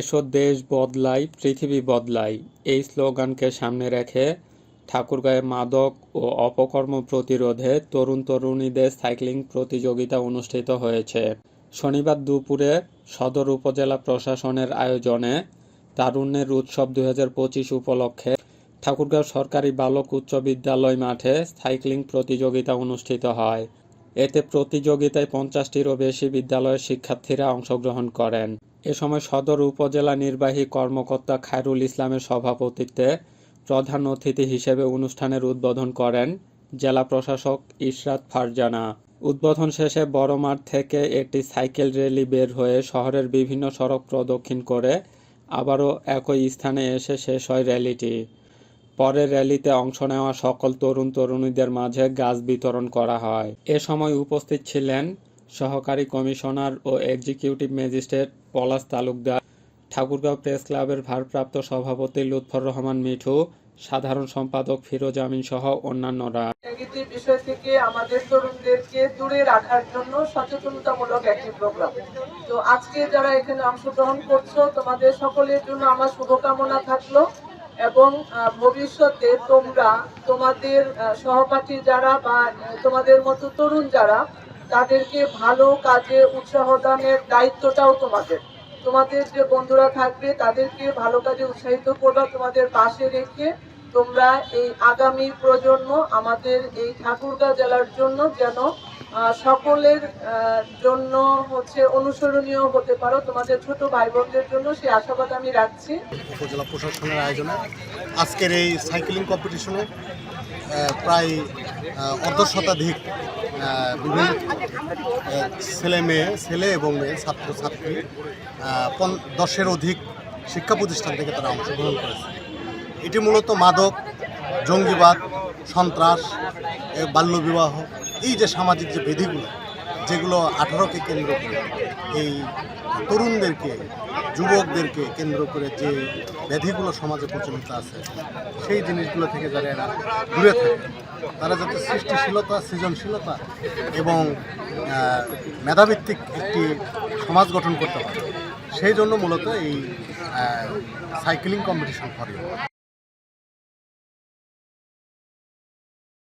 এসো দেশ বদলাই, পৃথিবী বদলাই। এই স্লোগানকে সামনে রেখে ঠাকুরগাঁয়ে মাদক ও অপকর্ম প্রতিরোধে তরুণ তরুণীদের সাইক্লিং প্রতিযোগিতা অনুষ্ঠিত হয়েছে। শনিবার দুপুরে সদর উপজেলা প্রশাসনের আয়োজনে তারুণ্যের উৎসব দু হাজার পঁচিশ উপলক্ষে ঠাকুরগাঁও সরকারি বালক উচ্চ বিদ্যালয় মাঠে সাইক্লিং প্রতিযোগিতা অনুষ্ঠিত হয়। এতে প্রতিযোগিতায় পঞ্চাশটিরও বেশি বিদ্যালয়ের শিক্ষার্থীরা অংশগ্রহণ করেন। এ সময় সদর উপজেলা নির্বাহী কর্মকর্তা খায়রুল ইসলামের সভাপতিত্বে প্রধান অতিথি হিসেবে অনুষ্ঠানের উদ্বোধন করেন জেলা প্রশাসক ইশরাত ফারজানা। উদ্বোধন শেষে বড় মাঠ থেকে একটি সাইকেল র্যালি বের হয়ে শহরের বিভিন্ন সড়ক প্রদক্ষিণ করে আবারও একই স্থানে এসে শেষ হয় র্যালিটি। পরে র্যালিতে অংশ নেওয়া সকল তরুণ তরুণীদের মাঝে গাছ বিতরণ করা হয়। এ সময় উপস্থিত ছিলেন সহকারী কমিশনার ও executive magistrate Palash Talukdar, Thakurgaon press ক্লাবের ভারপ্রাপ্ত সভাপতি লুৎফর রহমান মিঠু, সাধারণ সম্পাদক ফিরোজ আমিন সহ অন্যান্যরা। বিষয় থেকে আমাদের তরুণদেরকে দূরে রাখার জন্য সচেতনতামূলক একটি প্রোগ্রাম তো আজকে যারা এখানে অংশগ্রহণ করছ, তোমাদের সকলের জন্য আমার শুভকামনা থাকল এবং ভবিষ্যতে তোমরা তোমাদের সহপাঠী যারা বা তোমাদের মতো তরুণ যারা তাদেরকে ভালো কাজে উৎসাহ দানের দায়িত্বটাও তোমাদের। তোমাদের যে বন্ধুরা থাকবে, তাদেরকে ভালো কাজে উৎসাহিত করবা তোমাদের পাশে রেখে তোমরা এই আগামী প্রজন্ম আমাদের এই ঠাকুরগাঁও জেলার জন্য যেন সকলের জন্য হচ্ছে অনুসরণীয় হতে পারো। তোমাদের ছোট ভাই বোনদের জন্য সেই আশাবাদ আমি রাখছি। উপজেলা প্রশাসনের আয়োজনে আজকের এই সাইকেলিং কম্পিটিশনে প্রায় অর্ধ শতাধিক বিভিন্ন ছেলে মেয়ে, ছেলে এবং মেয়ে, ছাত্র, ছাত্রী দশের অধিক শিক্ষা প্রতিষ্ঠান থেকে তারা অংশগ্রহণ করেছে। এটি মূলত মাদক, জঙ্গিবাদ, সন্ত্রাস বাল্যবিবাহ, এই যে সামাজিক যে বিধিগুলো যেগুলো আঠারোকে কেন্দ্র করে এই তরুণদেরকে, যুবকদেরকে কেন্দ্র করে যে ব্যাধিগুলো সমাজে প্রচলিত আছে, সেই জিনিসগুলো থেকে যারা এরা দূরে থাকে, তারা যাতে সৃষ্টিশীলতা, সৃজনশীলতা এবং মেধাভিত্তিক একটি সমাজ গঠন করতে পারে। সেই জন্য মূলত এই সাইক্লিং কম্পিটিশন করে